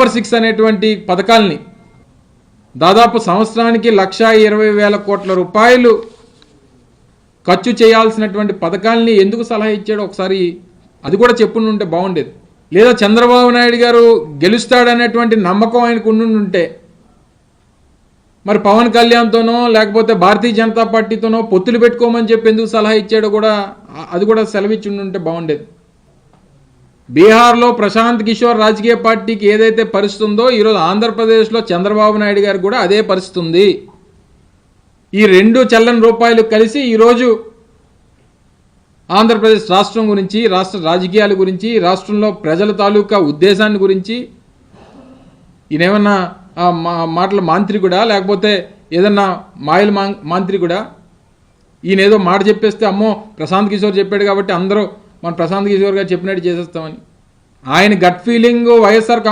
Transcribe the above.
Super six అనేటువంటి పథకాల్ని దాదాపు సంవత్సరానికి లక్షా ఇరవై వేల కోట్ల రూపాయలు ఖర్చు చేయాల్సినటువంటి పథకాల్ని ఎందుకు సలహా ఇచ్చాడో ఒకసారి అది కూడా చెప్పుంటే బాగుండేది. లేదా చంద్రబాబు నాయుడు గారు గెలుస్తాడనేటువంటి నమ్మకం ఆయనకు ఉండుంటే మరి పవన్ కళ్యాణ్తోనో లేకపోతే భారతీయ జనతా పార్టీతోనో పొత్తులు పెట్టుకోమని చెప్పి ఎందుకు సలహా ఇచ్చాడో కూడా అది కూడా సెలవిచ్చి ఉంటే బాగుండేది. బీహార్లో ప్రశాంత్ కిషోర్ రాజకీయ పార్టీకి ఏదైతే పరిస్థితి ఉందో ఈరోజు ఆంధ్రప్రదేశ్లో చంద్రబాబు నాయుడు గారు కూడా అదే పరిస్థితి ఉంది. ఈ రెండు చల్లని రూపాయలు కలిసి ఈరోజు ఆంధ్రప్రదేశ్ రాష్ట్రం గురించి రాష్ట్ర రాజకీయాల గురించి రాష్ట్రంలో ప్రజల తాలూకా ఉద్దేశాన్ని గురించి ఈయనేమన్నా మా మాటల మాంత్రికుడా లేకపోతే ఏదన్నా మాయల మాం మాంత్రికుడా ఈయన ఏదో మాట చెప్పేస్తే అమ్మో ప్రశాంత్ కిషోర్ చెప్పాడు కాబట్టి అందరూ మన ప్రశాంత్ కిషోర్ గారు చెప్పినట్టు చేసేస్తామని. ఆయన గట్ ఫీలింగ్ వైఎస్ఆర్